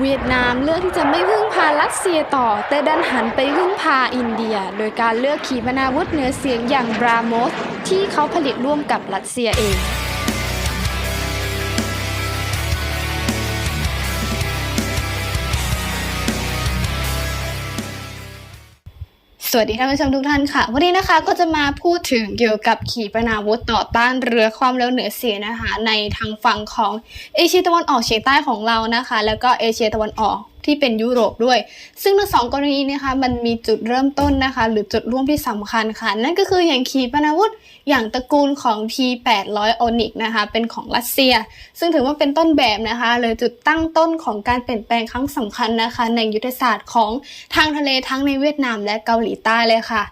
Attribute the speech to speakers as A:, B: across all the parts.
A: เวียดนามเลือกที่จะไม่พึ่งพารัสเซียต่อ แต่ดันหันไปพึ่งพาอินเดีย โดยการเลือกขีปนาวุธเหนือเสียงอย่างบราโมสที่เขาผลิตร่วมกับรัสเซียเอง สวัสดีท่านผู้ชมทุกท่านค่ะ วันนี้นะคะก็จะมาพูดถึงเกี่ยวกับขีปนาวุธต่อต้านเรือความเร็วเหนือเสียนะคะ ในทางฝั่งของเอเชียตะวันออกเฉียงใต้ของเรานะคะ แล้วก็เอเชียตะวันออก ที่เป็นยุโรปด้วย ซึ่งทั้งสองกรณีนะคะมันมีจุดเริ่มต้นนะคะ หรือจุดร่วมที่สำคัญค่ะ นั่นก็คืออย่างขีปนาวุธ อย่างตระกูลของ T800 Onyx นะคะเป็นของรัสเซีย ซึ่งถือว่าเป็นต้นแบบนะคะเลยจุดตั้งต้นของการเปลี่ยนแปลงครั้งสำคัญนะคะ ในยุทธศาสตร์ของทางทะเลทั้งในเวียดนามและเกาหลีใต้เลยค่ะ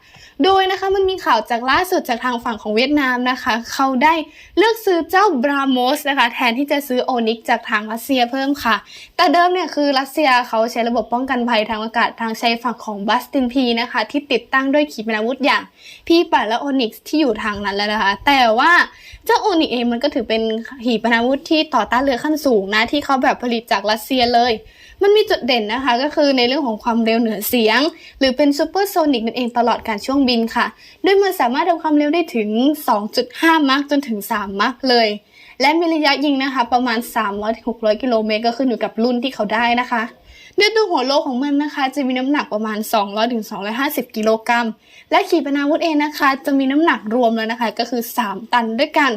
A: โดยนะคะมันมีข่าวจากล่าสุดจากทางฝั่งของเวียดนามนะคะ เขาได้เลือกซื้อเจ้าบราโมสนะคะแทนที่จะซื้อโอนิกจากทางรัสเซียเพิ่มค่ะ แต่เดิมเนี่ยคือรัสเซียเขาใช้ระบบป้องกันภัยทางอากาศทางชายฝั่งของบัสตินพีนะคะ ที่ติดตั้งด้วยขีปนาวุธอย่างพีปัดและโอนิกที่อยู่ทางนั้นแล้วนะคะ แต่ว่าเจ้าโอนิกเองมันก็ถือเป็นขีปนาวุธที่ต่อต้านเรือขั้นสูงนะที่เขาแบบผลิตจากรัสเซียเลย มันมีจุดเด่นนะคะ ก็คือในเรื่องของความเร็วเหนือเสียง หรือเป็นซูเปอร์โซนิกนั่นเองตลอดการช่วงบินค่ะโดยมันสามารถทำความเร็วได้ถึง 2.5 มัคจนถึง 3 มัคเลยและมีระยะยิงนะคะ ประมาณ 300-600 กิโลเมตร ก็ขึ้นอยู่กับรุ่นที่เขาได้นะคะ ด้วยตัวหัวโลของมันนะคะ จะมีน้ำหนักประมาณ 200-250 กิโลกรัม และขีปนาวุธเองนะคะ จะมีน้ำหนักรวมแล้วนะคะก็คือ 3 ตันด้วยกัน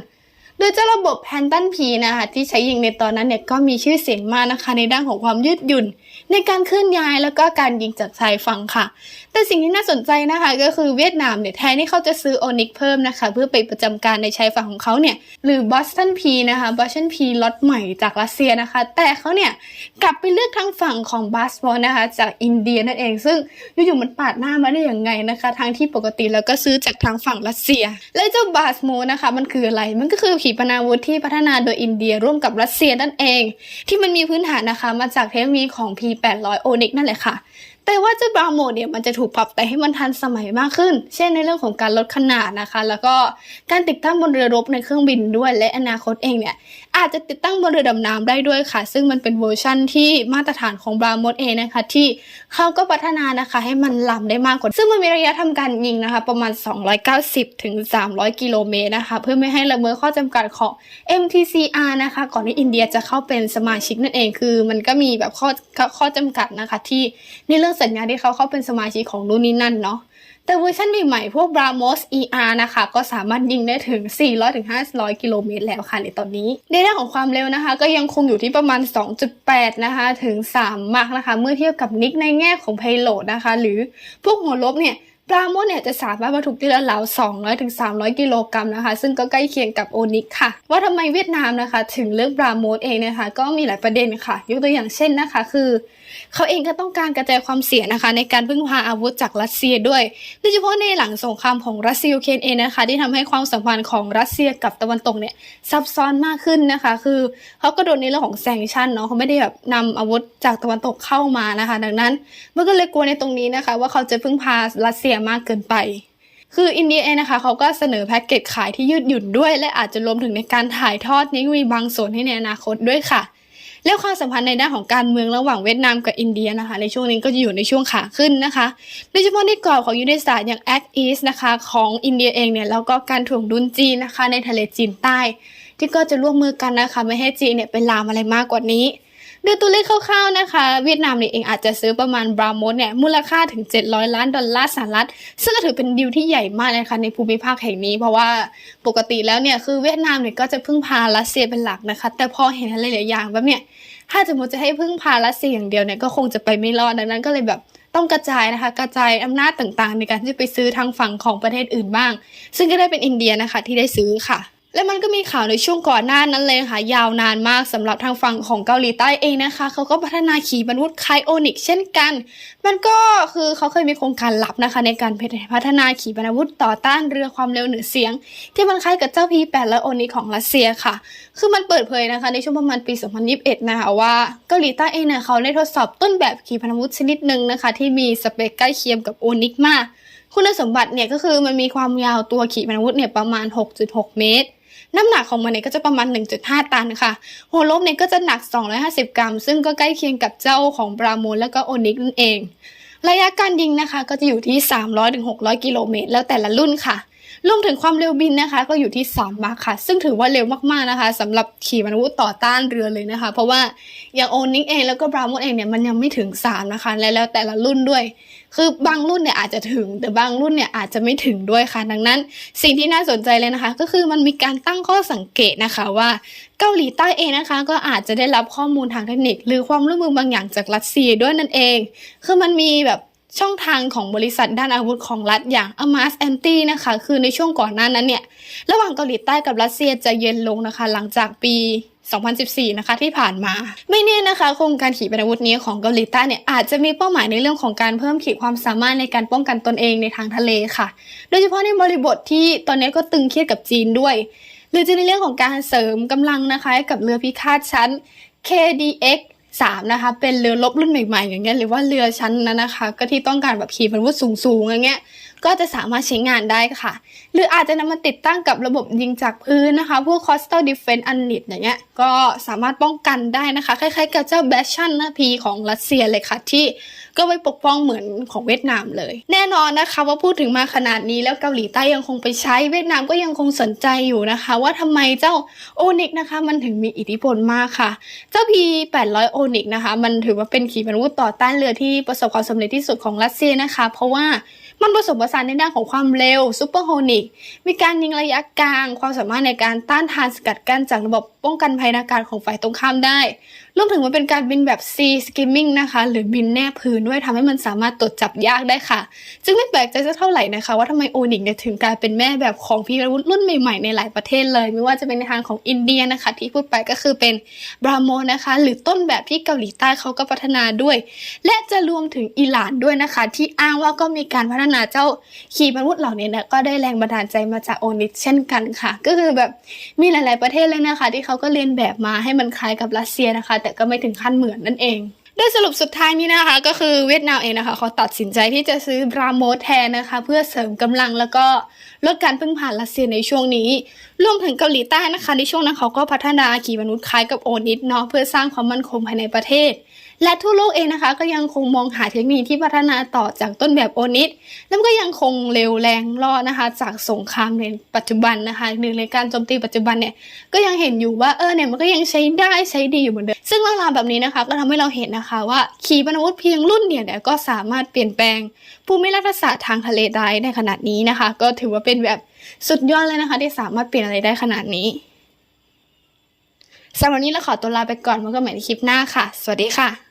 A: โดยเจ้าระบบแพนตันพีนะคะที่ใช้ยิงในตอนนั้นเนี่ยก็มีชื่อเสียงมากนะคะในด้านของความยืดหยุ่น ในการเคลื่อนย้ายแล้วก็การยิงจากชายฝั่งค่ะ แต่สิ่งที่น่าสนใจนะคะ ก็คือเวียดนามเนี่ยแทนที่เขาจะซื้อโอนิกเพิ่มนะคะ เพื่อไปประจำการในชายฝั่งของเขาเนี่ยหรือบอสตันพีนะคะบอสตันพีล็อตใหม่จากรัสเซียนะคะ แต่เขาเนี่ยกลับไปเลือกทางฝั่งของบาสบอลนะคะ จากอินเดียนั่นเอง ซึ่งอยู่ๆมันปาดหน้ามาได้อย่างไงนะคะทางที่ปกติแล้วก็ซื้อจากทางฝั่งรัสเซีย และเจ้าบาสโมนะคะ มันคืออะไรมันก็คือขีปนาวุธที่พัฒนาโดยอินเดียร่วมกับรัสเซียนั่นเอง ที่มันมีพื้นฐานนะคะมาจากเทคโนโลยีของพี800 Onyx นั่นแหละค่ะ แต่ว่าเจ้าบราโมเนี่ยมันจะถูกปรับแต่งให้มันทันสมัยมากขึ้น เช่นในเรื่องของการลดขนาดนะคะ แล้วก็การติดตั้งบนเรือรบในเครื่องบินด้วยและอนาคตเองเนี่ย อาจจะติดตั้งบนเรือดำน้ำได้ด้วยค่ะ ซึ่งมันเป็นเวอร์ชั่นที่มาตรฐานของบราโมเองนะคะ ที่เขาก็พัฒนานะคะ ให้มันลำได้มากกว่า ซึ่งมันมีระยะทำการยิงนะคะ ประมาณ 290 ถึง 300 กิโลเมตรนะคะ เพื่อไม่ให้ละเมิดข้อจำกัดของ MTCR นะคะ ก่อนที่อินเดียจะเข้าเป็นสมาชิกนั่นเองคือ มันก็มีแบบข้อข้อจำกัดนะคะ ที่ในเรื่องสัญญาที่เขาเข้าเป็นสมาชิกของนู่นนี่นั่นเนาะแต่เวอร์ชันใหม่ๆพวก Brahmos ER นะคะ ก็สามารถยิงได้ถึง 400-500 กิโลเมตรแล้วค่ะในตอนนี้ในเรื่องของความเร็วนะคะ ก็ยังคงอยู่ที่ประมาณ 2.8 นะคะ ถึง 3 มักนะคะ เมื่อเทียบกับนิกในแง่ของ payload นะคะ หรือพวกหัวลบเนี่ยปลาโมดเนี่ยจะสามารถบรรทุกได้ราว200ถึง300 กิโลกรัมนะคะ ซึ่งก็ใกล้เคียงกับโอนิกค่ะ ว่าทำไมเวียดนามนะคะ ถึงเลือกปลาโมดเองนะคะ ก็มีหลายประเด็นค่ะ ยกตัวอย่างเช่นนะคะ คือ เขาเองก็ต้องการกระจายความเสี่ยงนะคะ ในการพึ่งพาอาวุธจากรัสเซียด้วย โดยเฉพาะในหลังสงครามของรัสเซียยูเครนเองนะคะ ที่ทำให้ความสัมพันธ์ของรัสเซียกับตะวันตกเนี่ยซับซ้อนมากขึ้นนะคะ คือเขาก็โดนในเรื่องของแซงชั่นเนาะเขาไม่ได้แบบนำอาวุธจากตะวันตกเข้ามานะคะ ดังนั้นมันก็เลยกลัวในตรงนี้นะคะ ว่าเขาจะพึ่งพารัสเซียมากเกินไปคืออินเดียเองนะคะเขาก็เสนอแพ็กเกจขายที่ยืดหยุ่นด้วย และอาจจะรวมถึงในการถ่ายทอดเทคโนโลยีบางส่วนให้ในอนาคตด้วยค่ะ และความสัมพันธ์ในด้านของการเมืองระหว่างเวียดนามกับอินเดียนะคะ ในช่วงนี้ก็จะอยู่ในช่วงขาขึ้นนะคะโดยเฉพาะในกรอบของยุทธศาสตร์อย่าง Act East นะคะของอินเดียเองเนี่ยแล้วก็การถ่วงดุลจีนนะคะในทะเลจีนใต้ ที่ก็จะร่วมมือกันนะคะไม่ให้จีนเนี่ยเป็นลามอะไรมากกว่านี้ ดูตัวเลขคร่าวๆนะคะ เวียดนามเนี่ยเองอาจจะซื้อประมาณบราโมสเนี่ยมูลค่าถึง 700 ล้านดอลลาร์สหรัฐ ซึ่งก็ถือเป็นดีลที่ใหญ่มากเลยค่ะในภูมิภาคแห่งนี้ เพราะว่าปกติแล้วเนี่ยคือเวียดนามเนี่ยก็จะพึ่งพารัสเซียเป็นหลักนะคะ แต่พอเห็นอะไรหลายอย่างแบบเนี่ยถ้าสมมติจะให้พึ่งพารัสเซียอย่างเดียวเนี่ยก็คงจะไปไม่รอดดังนั้นก็เลยแบบต้องกระจายนะคะ กระจายอำนาจต่างๆ ในการที่ไปซื้อทางฝั่งของประเทศอื่นบ้าง ซึ่งก็ได้เป็นอินเดียนะคะที่ได้ซื้อค่ะ และมันก็มีข่าวในช่วงก่อนหน้านั้นเลยค่ะ ยาวนานมากสำหรับทางฝั่งของเกาหลีใต้เองนะคะ เขาก็พัฒนาขีปนาวุธไคโอนิกเช่นกัน มันก็คือเขาเคยมีโครงการลับนะคะ ในการพัฒนาขีปนาวุธต่อต้านเรือความเร็วเหนือเสียง ที่มันคล้ายกับเจ้า P8 และโอนิกของรัสเซียค่ะ คือมันเปิดเผยนะคะ ในช่วงประมาณปี 2021 นะคะว่าเกาหลีใต้เองเนี่ยเขาได้ทดสอบต้นแบบขีปนาวุธชนิดหนึ่งนะคะ ที่มีสเปคใกล้เคียงกับโอนิกมาก คุณสมบัติเนี่ยก็คือมันมีความยาวตัวขีปนาวุธเนี่ยประมาณ 6.6 เมตร น้ำหนักของมันเนี่ยก็จะประมาณ 1.5 ตันค่ะหัวลบเนี่ยก็จะหนัก 250 กรัม ซึ่งก็ใกล้เคียงกับเจ้าของบราโมนแล้วก็โอนิกนั่นเอง ระยะการยิงนะคะก็จะอยู่ที่ 300-600 กิโลเมตร แล้วแต่ละรุ่นค่ะรวมถึงความเร็วบินนะคะ ก็อยู่ที่ 3 มาร์คค่ะ ซึ่งถือว่าเร็วมากๆนะคะสำหรับขีปนาวุธต่อต้านเรือเลยนะคะ เพราะว่าอย่างโอนิกเองแล้วก็บราโมนเองเนี่ยมันยังไม่ถึง 3 นะคะ และแล้วแต่ละรุ่นด้วย คือบางรุ่นเนี่ยอาจจะถึง แต่บางรุ่นเนี่ยอาจจะไม่ถึงด้วยค่ะ ดังนั้น สิ่งที่น่าสนใจเลยนะคะ ก็คือมันมีการตั้งข้อสังเกตนะคะว่าเกาหลีใต้เองนะคะ ก็อาจจะได้รับข้อมูลทางเทคนิค หรือความร่วมมือบางอย่างจากรัสเซียด้วยนั่นเอง คือมันมีแบบช่องทางของบริษัทด้านอาวุธของรัฐอย่าง Amas Anti นะคะ คือในช่วงก่อนหน้านั้นเนี่ย ระหว่างเกาหลีใต้กับรัสเซียจะเย็นลงนะคะ หลังจากปี 2014 นะคะที่ผ่านมา ไม่แน่นะคะโครงการขีปนาวุธนี้ของเกาหลีใต้เนี่ยอาจจะมีเป้าหมายในเรื่องของการเพิ่มขีดความสามารถในการป้องกันตนเองในทางทะเลค่ะ โดยเฉพาะในบริบทที่ตอนนี้ก็ตึงเครียดกับจีนด้วย หรือจะในเรื่องของการเสริมกำลังนะคะกับเรือพิฆาตชั้น KDX 3นะคะเป็นเรือรบรุ่นใหม่ๆอย่างเงี้ยหรือว่าเรือชั้นนั้นนะคะ ก็ที่ต้องการแบบขีปนาวุธสูงๆอย่างเงี้ย ก็จะสามารถใช้งานได้ค่ะ หรืออาจจะนำมาติดตั้งกับระบบยิงจากพื้นนะคะ พวก coastal defense unit อย่างเงี้ย ก็สามารถป้องกันได้นะคะ คล้ายๆกับเจ้า b a s t i o n นะพีของรัสเซียเลยค่ะ ที่ก็ไปปกป้องเหมือนของเวียดนามเลย แน่นอนนะคะว่าพูดถึงมาขนาดนี้แล้วเกาหลีใต้ยังคงไปใช้เวียดนามก็ยังคงสนใจอยู่นะคะ ว่าทำไมเจ้าโอนิกนะคะ มันถึงมีอิทธิพลมากค่ะ เจ้า P800 โอนิกนะคะ มันถือว่าเป็นขีปนาวุธต่อต้านเรือที่ประสบความสำเร็จที่สุดของรัสเซียนะคะ เพราะว่า มันผสมผสานในด้านของความเร็วซูเปอร์โฮนิก มีการยิงระยะกลาง ความสามารถในการต้านทานสกัดกั้นจากระบบป้องกันภัยทางอากาศของฝ่ายตรงข้ามได้รวมถึงมันเป็นการบินแบบ sea skimming นะคะ หรือบินแนบพื้นด้วยทำให้มันสามารถตรวจจับยากได้ค่ะ จึงไม่แปลกใจสักเท่าไหร่นะคะ ว่าทำไมโอนิกเนี่ยถึงกลายเป็นแม่แบบของพีอาวุธรุ่นใหม่ๆในหลายประเทศเลย ไม่ว่าจะเป็นในทางของอินเดียนะคะ ที่พูดไปก็คือเป็นบราโมนะคะ หรือต้นแบบที่เกาหลีใต้เขาก็พัฒนาด้วย และจะรวมถึงอิหร่านด้วยนะคะ ที่อ้างว่าก็มีการพัฒนาเจ้าขีปนาวุธเหล่านี้นะก็ได้แรงบันดาลใจมาจากโอนิกเช่นกันค่ะ ก็คือแบบมีหลาย ๆประเทศเลยนะคะที่เขาาก็เลียนแบบมาให้มันคล้ายกับรัสเซียนะคะ แต่ก็ไม่ถึงขั้นเหมือนนั่นเองโดยสรุปสุดท้ายนี้นะคะ ก็คือเวียดนามเองนะคะเขาตัดสินใจที่จะซื้อบราโมทแทนนะคะ เพื่อเสริมกำลังแล้วก็ลดการพึ่งพารัสเซียในช่วงนี้รวมถึงเกาหลีใต้นะคะในช่วงนั้นเขาก็พัฒนาขีปนาวุธคล้ายกับโอนิสเนาะเพื่อสร้างความมั่นคงภายในประเทศ และทั่วโลกเองนะคะ ก็ยังคงมองหาเทคโนิคที่พัฒนาต่อจากต้นแบบโอนิสแล้วก็ยังคงเร็วแรงรอดนะคะ จากสงครามในปัจจุบันนะคะหนึ่งในการโจมตีปัจจุบันเนี่ยก็ยังเห็นอยู่ว่าเออเนี่ยมันก็ยังใช้ได้ใช้ดีอยู่เหมือนเดิมซึ่งเรื่องราวแบบนี้นะคะ ก็ทำให้เราเห็นนะคะว่าขีปนาวุธเพียงรุ่นเดียวเนี่ยก็สามารถเปลี่ยนแปลงภูมิรัฐศาสตร์ทางทะเลได้ในขนาดนี้นะคะ ก็ถือว่าเป็นแบบสุดยอดเลยนะคะ ที่สามารถเปลี่ยนอะไรได้ขนาดนี้สำหรับวันนี้เราขอตัวลาไปก่อนพบกันใหม่ในคลิปหน้าค่ะ สวัสดีค่ะ